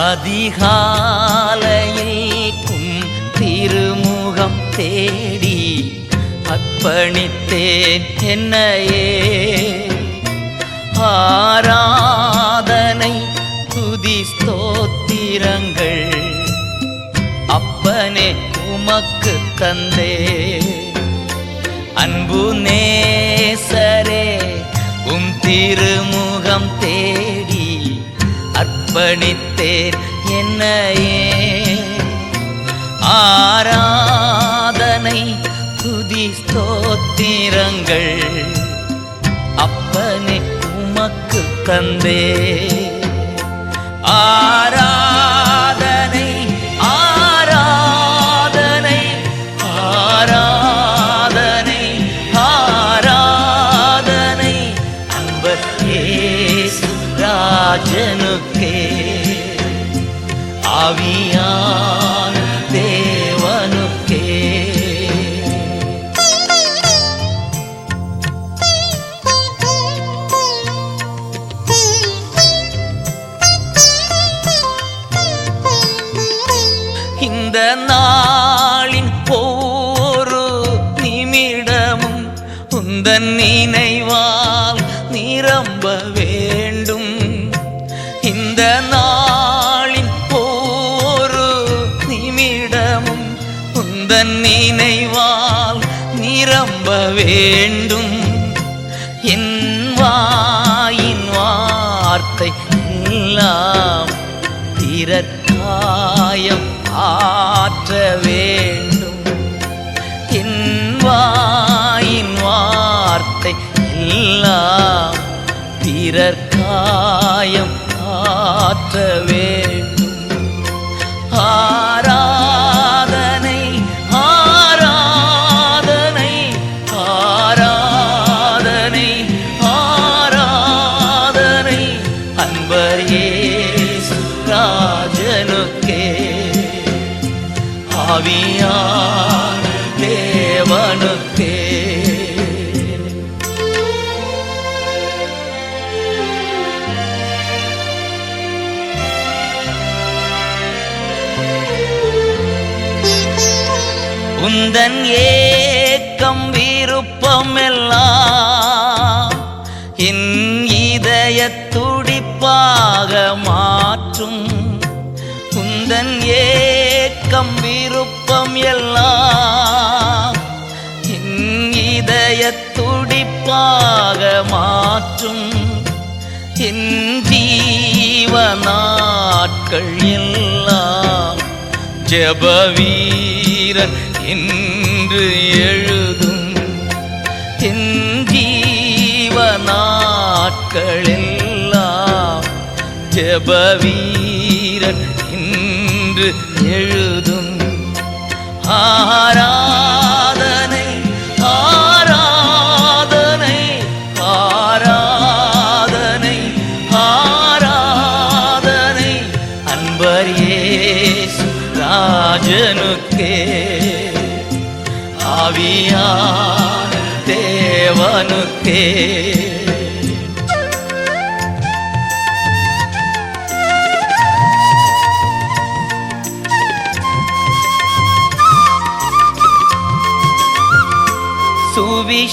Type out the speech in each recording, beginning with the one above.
அதிகாலையில் திருமுகம் தேடி அர்ப்பணித்தேன் என்னையே. ஆராதனை துதி ஸ்தோத்திரங்கள் அப்பனே உமக்கு தந்தே. அன்பு நேசரே உம் திருமுகம் தே அர்ப்பணித்தேன் என்னையே. ஆராதனை துதி ஸ்தோத்திரங்கள் அப்பனை உமக்கு தந்தே ஆரா ஆவியான தேவனுக்கே. இந்த நாளின் ஒவ்வொரு நிமிடமும் உந்தன் நினைவால் நிரம்ப வேண்டும். இந்த நாள் உந்தன் நினைவால் நிரம்ப வேண்டும். என் வாயின் வார்த்தை எல்லாம் பிறர்காயம் ஆற்ற வேண்டும். என் வாயின் வார்த்தை எல்லாம் பிறர்காயம் ஆற்ற வேண்டும். ஆவியான தேவனுக்கே. உந்தன் ஏக்கம் விருப்பம் எல்லாம் என் இதய துடிப்பாக மாற்றும். என் ஜீவ நாட்கள் எல்லாம் ஜபவீரன் என்று எழுதும். என் ஜீவ நாட்கள் எல்லாம் ஜபவீரன் என்று எழுதும். ஆராதனை ஆராதனை ஆராதனை ஆராதனை. அன்பரியே ராஜனுக்கே ஆவியான தேவனுக்கே.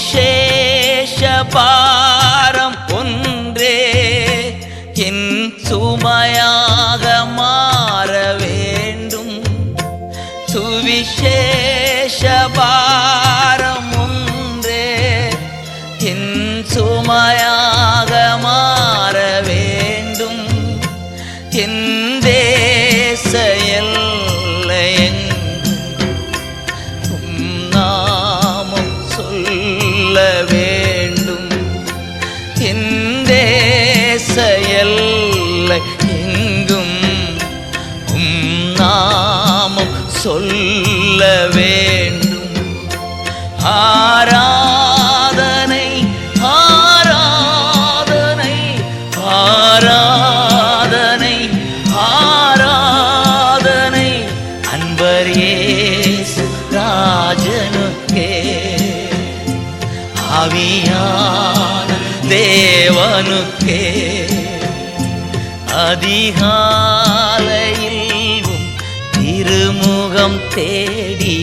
சுவிசேஷ பாரம் ஒன்றே. என் சுமையாக மாற வேண்டும். சுவிசேஷ சொல்ல வேண்டும். ஆராதனை ஆராதனை ஆராதனை ஆராதனை. அன்பர் ராஜனுக்கே. ஆவியான தேவனுக்கே. அதிகாலை திருமுகம் தேடி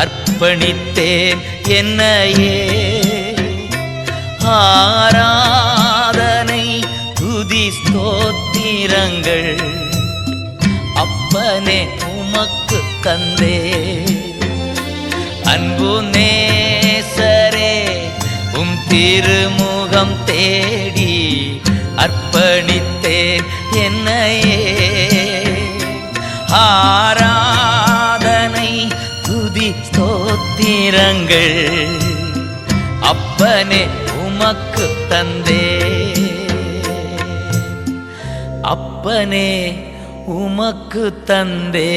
அர்ப்பணித்தேன் என்னையே. ஆராதனை துதி ஸ்தோத்திரங்கள் அப்பனே உமக்கு தந்தே. அன்பு நேசரே உம் திருமுகம் தேடி அர்ப்பணித்தேன் என்னையே. ஆ ஸ்தோத்திரங்கள் அப்பனே உமக்கு தந்தே அப்பனே உமக்கு தந்தே